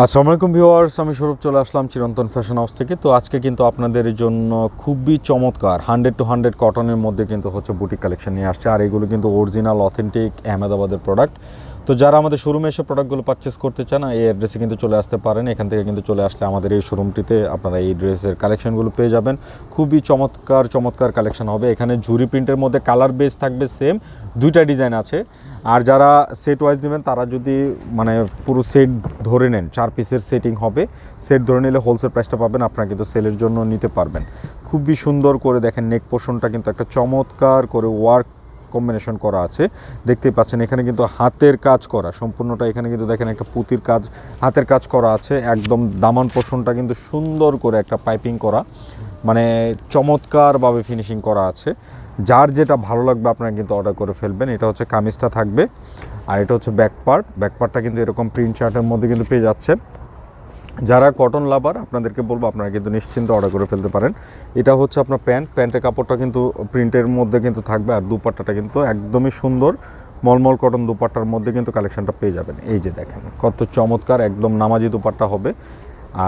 আসসালামু আলাইকুম ভিউয়ার্স, আমি স্বরূপ চলে আসলাম চিরন্তন ফ্যাশন হাউস থেকে। তো আজকে কিন্তু আপনাদের জন্য খুবই চমৎকার হান্ড্রেড টু হান্ড্রেড কটনের মধ্যে কিন্তু হচ্ছে বুটিক কালেকশন নিয়ে আসছে। আর এগুলো কিন্তু অরিজিনাল অথেন্টিক আহমেদাবাদের প্রোডাক্ট তো যারা আমাদের শোরুমে এসে প্রোডাক্টগুলো পারচেস করতে চান, এই অ্যাড্রেসে কিন্তু চলে আসতে পারেন। এখান থেকে কিন্তু চলে আসলে আমাদের এই শোরুমটিতে আপনারা এই ড্রেসের কালেকশনগুলো পেয়ে যাবেন। খুবই চমৎকার চমৎকার কালেকশন হবে। এখানে ঝুরি প্রিন্টের মধ্যে কালার বেস থাকবে সেম দুইটা ডিজাইন আছে। আর যারা সেট ওয়াইজ নেবেন, তারা যদি মানে পুরো সেট ধরে নেন, চার পিসের সেটিং হবে সেট ধরে নিলে হোলসেল প্রাইসটা পাবেন, আপনারা কিন্তু সেলের জন্য নিতে পারবেন। খুবই সুন্দর করে দেখেন নেক পোর্শনটা কিন্তু একটা চমৎকার করে ওয়ার্ক কম্বিনেশন করা আছে। দেখতেই পাচ্ছেন, এখানে কিন্তু হাতের কাজ করা, সম্পূর্ণটা এখানে কিন্তু দেখেন একটা পুঁতির কাজ, হাতের কাজ করা আছে। একদম দামান পোষণটা কিন্তু সুন্দর করে একটা পাইপিং করা মানে চমৎকারভাবে ফিনিশিং করা আছে। যার যেটা ভালো লাগবে আপনারা কিন্তু অর্ডার করে ফেলবেন। এটা হচ্ছে কামিজটা থাকবে, আর এটা হচ্ছে ব্যাক পার্ট ব্যাক পার্টটা কিন্তু এরকম প্রিন্ট চার্টের মধ্যে কিন্তু পেয়ে যাচ্ছে যারা কটন লাভার আপনাদেরকে বলব আপনারা কিন্তু নিশ্চিন্ত অর্ডার করে ফেলতে পারেন। এটা হচ্ছে আপনার প্যান্ট প্যান্টের কাপড়টা কিন্তু প্রিন্টের মধ্যে কিন্তু থাকবে আর দুপাট্টাটা কিন্তু একদমই সুন্দর মলমল কটন দুপাট্টার মধ্যে কিন্তু কালেকশনটা পেয়ে যাবেন। এই যে দেখেন, কত চমৎকার একদম নামাজি দুপাট্টা হবে।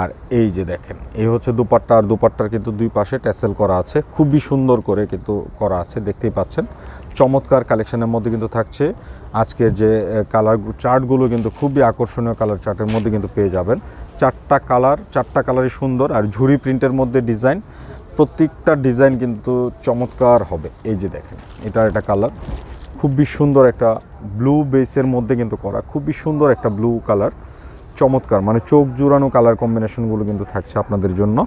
আর এই যে দেখেন, এই হচ্ছে দুপাট্টা, আর দুপাট্টার কিন্তু দুই পাশে ট্যাসেল করা আছে। খুবই সুন্দর করে কিন্তু করা আছে, দেখতেই পাচ্ছেন। চমৎকার কালেকশনের মধ্যে কিন্তু থাকছে। আজকের যে কালার চার্টগুলো কিন্তু খুবই আকর্ষণীয় কালার চার্টের মধ্যে কিন্তু পেয়ে যাবেন। চারটা কালার, চারটা কালারই সুন্দর আর ঝুরি প্রিন্টের মধ্যে ডিজাইন, প্রত্যেকটা ডিজাইন কিন্তু চমৎকার হবে। এই যে দেখেন এটার একটা কালার। খুবই সুন্দর একটা ব্লু বেসের মধ্যে কিন্তু করা, খুবই সুন্দর একটা ব্লু কালার। চমৎকার মানে চোখ জুড়ানো কালার কম্বিনেশনগুলো কিন্তু থাকছে আপনাদের জন্য।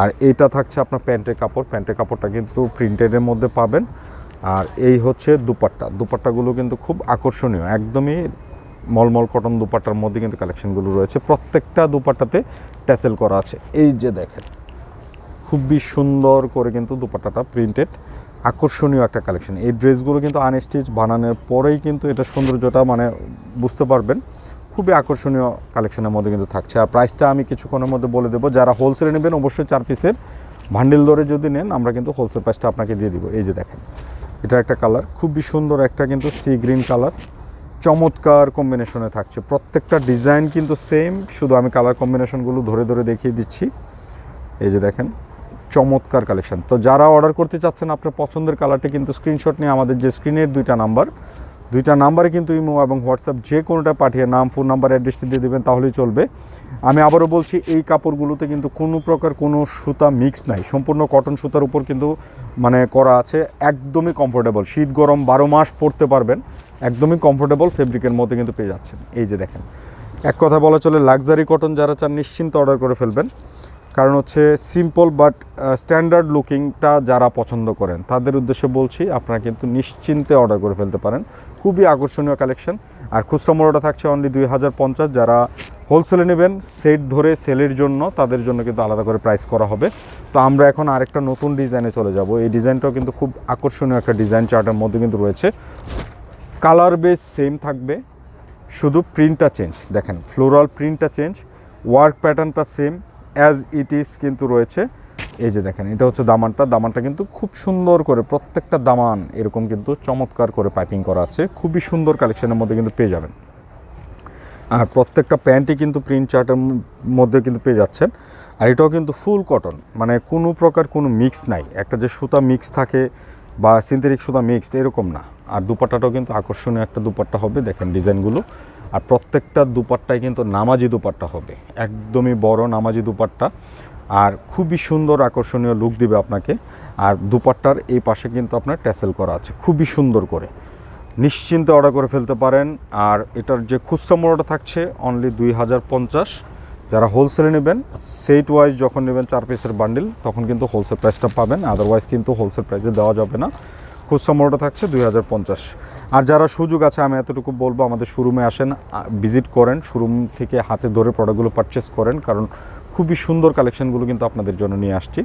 আর এটা থাকছে আপনার প্যান্টের কাপড়। প্যান্টের কাপড়টা কিন্তু প্রিন্টেডের মধ্যে পাবেন। আর এই হচ্ছে দুপাট্টা। দুপাট্টাগুলো কিন্তু খুব আকর্ষণীয়। একদমই মলমল কটন দুপাট্টার মধ্যে কিন্তু কালেকশনগুলো রয়েছে। প্রত্যেকটা দুপাট্টাতে ট্যাসেল করা আছে। এই যে দেখেন, খুবই সুন্দর করে কিন্তু দুপাট্টাটা প্রিন্টেড আকর্ষণীয় একটা কালেকশন এই ড্রেসগুলো কিন্তু আনস্টিচ বানানোর পরেই কিন্তু এটা সৌন্দর্যটা মানে বুঝতে পারবেন। খুবই আকর্ষণীয় কালেকশনের মধ্যে কিন্তু থাকছে। আর প্রাইসটা আমি কিছুক্ষণের মধ্যে বলে দেবো। যারা হোলসেলে নেবেন, অবশ্যই চার পিসের ভান্ডিল ধরে যদি নেন, আমরা কিন্তু হোলসেল প্রাইসটা আপনাকে দিয়ে দিব। এই যে দেখেন, এটা একটা কালার খুবই সুন্দর একটা কিন্তু সি গ্রিন কালার চমৎকার কম্বিনেশনে থাকছে। প্রত্যেকটা ডিজাইন কিন্তু সেম শুধু আমি কালার কম্বিনেশনগুলো ধরে ধরে দেখিয়ে দিচ্ছি। এই যে দেখেন, চমৎকার কালেকশন তো যারা অর্ডার করতে চাচ্ছেন, আপনার পছন্দের কালারটি কিন্তু স্ক্রিনশট নিয়ে আমাদের যে স্ক্রিনের দুইটা নাম্বার দুইটা নাম্বারে কিন্তু ইমো এবং হোয়াটসঅ্যাপ যে কোনোটা পাঠিয়ে নাম, ফোন নাম্বার অ্যাড্রেসটি দিয়ে দেবেন, তাহলেই চলবে। আমি আবারও বলছি, এই কাপড়গুলোতে কিন্তু কোনো প্রকার কোনো সুতা মিক্স নাই। সম্পূর্ণ কটন সুতার উপর কিন্তু মানে করা আছে, একদমই কমফোর্টেবল শীত, গরম, বারো মাস পরতে পারবেন, একদমই কমফোর্টেবল ফেব্রিকের মধ্যে কিন্তু পেয়ে যাচ্ছেন। এই যে দেখেন, এক কথা বলা চলে লাক্সারি কটন যারা চান, নিশ্চিন্ত অর্ডার করে ফেলবেন। কারণ হচ্ছে সিম্পল বাট স্ট্যান্ডার্ড লুকিংটা যারা পছন্দ করেন, তাদের উদ্দেশ্যে বলছি, আপনারা কিন্তু নিশ্চিন্তে অর্ডার করে ফেলতে পারেন। খুবই আকর্ষণীয় কালেকশন আর খুচরা মূল্যটা থাকছে অনলি দুই হাজার পঞ্চাশ। যারা হোলসেলে নেবেন সেট ধরে সেলের জন্য তাদের জন্য কিন্তু আলাদা করে প্রাইস করা হবে। তো আমরা এখন আরেকটা নতুন ডিজাইনে চলে যাব। এই ডিজাইনটাও কিন্তু খুব আকর্ষণীয় একটা ডিজাইন চার্টের মধ্যে কিন্তু রয়েছে। কালার বেস সেম থাকবে। শুধু প্রিন্টটা চেঞ্জ দেখেন ফ্লোরাল প্রিন্টটা চেঞ্জ ওয়ার্ক প্যাটার্নটা সেম অ্যাজ ইট ইজ কিন্তু রয়েছে। এই যে দেখেন, এটা হচ্ছে দামানটা। দামানটা কিন্তু খুব সুন্দর করে, প্রত্যেকটা দামান এরকম কিন্তু চমৎকার করে পাইপিং করা আছে। খুবই সুন্দর কালেকশনের মধ্যে কিন্তু পেয়ে যাবেন। আর প্রত্যেকটা প্যান্টই কিন্তু প্রিন্ট চার্টের মধ্যে কিন্তু পেয়ে যাচ্ছেন। আর এটাও কিন্তু ফুল কটন মানে কোনো প্রকার কোনো মিক্স নাই। একটা যে সুতা মিক্স থাকে বা সিনথেটিক সুতা মিক্সড এরকম না। আর দুপাট্টাটাও কিন্তু আকর্ষণীয় একটা দুপাট্টা হবে। দেখেন ডিজাইনগুলো আর প্রত্যেকটা দুপাট্টায় কিন্তু নামাজি দুপাট্টা হবে। একদমই বড় নামাজি দুপাট্টা। আর খুবই সুন্দর আকর্ষণীয় লুক দিবে আপনাকে। আর দুপাট্টার এই পাশে কিন্তু আপনার ট্যাসেল করা আছে। খুবই সুন্দর করে। নিশ্চিন্তে অর্ডার করে ফেলতে পারেন। আর এটার যে খুচরা মূল্যটা থাকছে অনলি দুই হাজার পঞ্চাশ। যারা হোলসেলে নেবেন সেট ওয়াইজ যখন নেবেন চার পিসের বান্ডিল তখন কিন্তু হোলসেল প্রাইসটা পাবেন। আদারওয়াইজ কিন্তু হোলসেল প্রাইসে দেওয়া যাবে না। খুচরা মূল্যটা থাকছে দুই হাজার পঞ্চাশ। আর যারা সুযোগ আছে, আমি এতটুকু বলব, আমাদের শোরুমে আসেন ভিজিট করেন, শোরুম থেকে হাতে ধরে প্রোডাক্টগুলো পারচেস করেন, কারণ খুবই সুন্দর কালেকশনগুলো কিন্তু আপনাদের জন্য নিয়ে আসছি।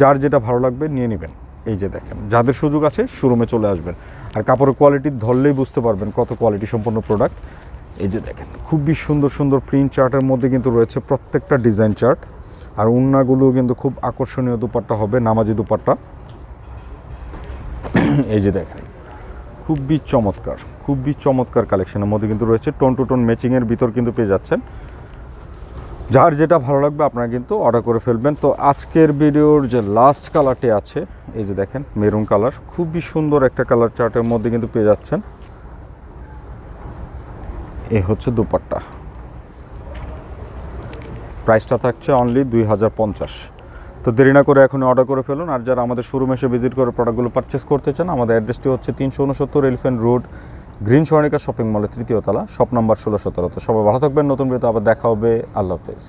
যার যেটা ভালো লাগবে, নিয়ে নেবেন। এই যে দেখেন, যাদের সুযোগ আছে, শোরুমে চলে আসবেন। আর কাপড়ের কোয়ালিটি ধরলেই বুঝতে পারবেন কত কোয়ালিটি সম্পন্ন প্রোডাক্ট এই যে দেখেন, খুবই সুন্দর সুন্দর প্রিন্ট চার্টের মধ্যে কিন্তু রয়েছে প্রত্যেকটা ডিজাইন চার্ট আর উন্নাগুলো কিন্তু খুব আকর্ষণীয় দুপাট্টা হবে, নামাজি দুপাট্টা। এই যে দেখেন, খুবই চমৎকার খুবই চমৎকার কালেকশনের মধ্যে কিন্তু রয়েছে। টোন টু টোন ম্যাচিংয়ের ভিতর কিন্তু পেয়ে যাচ্ছেন। যার যেটা ভালো লাগবে আপনারা কিন্তু অর্ডার করে ফেলবেন। তো আজকের ভিডিওর যে লাস্ট কালারটি আছে, এই যে দেখেন মেরুন কালার খুবই সুন্দর একটা কালার চার্টের মধ্যে কিন্তু পেয়ে যাচ্ছেন। এ হচ্ছে দুপাট্টা। প্রাইসটা থাকছে অনলি দুই হাজার পঞ্চাশ। তো দেরি না করে এখন অর্ডার করে ফেলুন। আর যারা আমাদের শোরুম এসে ভিজিট করে প্রোডাক্টগুলো পারচেস করতে চান, আমাদের অ্যাড্রেসটি হচ্ছে তিনশো উনসত্তর elephant road green Swarnika shopping মলের তৃতীয় তলা শপ নাম্বার ষোলো সতেরো। তো সবাই ভালো থাকবেন, নতুন বিয়েতে আবার দেখা হবে। আল্লাহ হাফেজ।